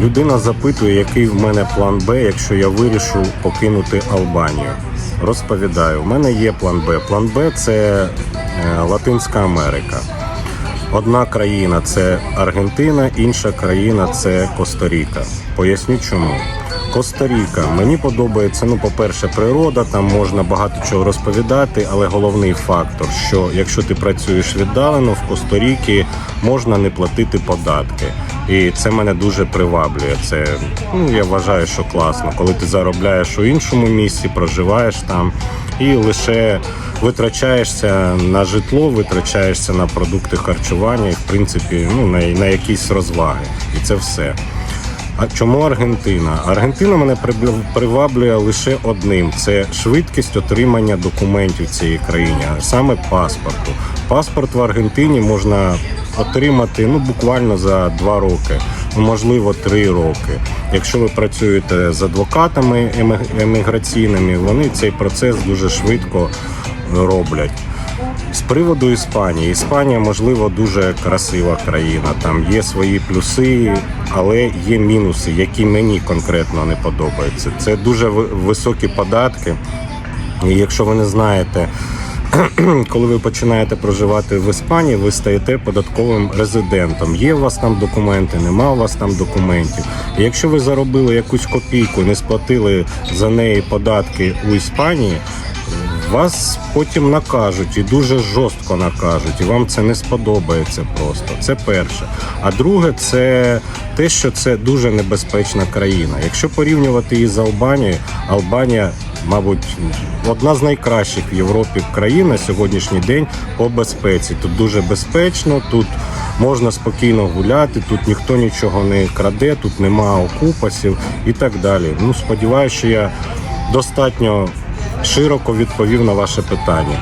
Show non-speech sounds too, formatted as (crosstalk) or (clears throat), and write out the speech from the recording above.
Людина запитує, який в мене план Б, якщо я вирішу покинути Албанію. Розповідаю, у мене є план Б. План Б це е, Латинська Америка. Одна країна це Аргентина, інша країна це Коста-Ріка. Поясню чому. Коста-Ріка мені подобається. Ну, по-перше, природа, там можна багато чого розповідати, але головний фактор, що якщо ти працюєш віддалено в Коста-Рікі, можна не платити податки. І це мене дуже приваблює. Це ну я вважаю, що класно, коли ти заробляєш у іншому місці, проживаєш там і лише витрачаєшся на житло, витрачаєшся на продукти харчування і в принципі ну на, на якісь розваги. І це все. А чому Аргентина? Аргентина мене приваблює лише одним: це швидкість отримання документів в цій країні, а саме паспорту. Паспорт в Аргентині можна отримати ну буквально за два роки, ну, можливо, три роки. Якщо ви працюєте з адвокатами еміграційними, вони цей процес дуже швидко роблять. З приводу Іспанії, Іспанія, можливо, дуже красива країна. Там є свої плюси, але є мінуси, які мені конкретно не подобаються. Це дуже високі податки. І якщо ви не знаєте, (clears throat) коли ви починаєте проживати в Іспанії, ви стаєте податковим резидентом. Є у вас там документи, нема у вас там документів. І якщо ви заробили якусь копійку, не сплатили за неї податки у Іспанії. Вас потім накажуть і дуже жорстко накажуть, і вам це не сподобається просто. Це перше. А друге, це те, що це дуже небезпечна країна. Якщо порівнювати її з Албанією, Албанія, мабуть, одна з найкращих в Європі країн на сьогоднішній день по безпеці. Тут дуже безпечно, тут можна спокійно гуляти, тут ніхто нічого не краде, тут нема окупасів і так далі. Ну, сподіваюся, що я достатньо широко відповів на ваше питання.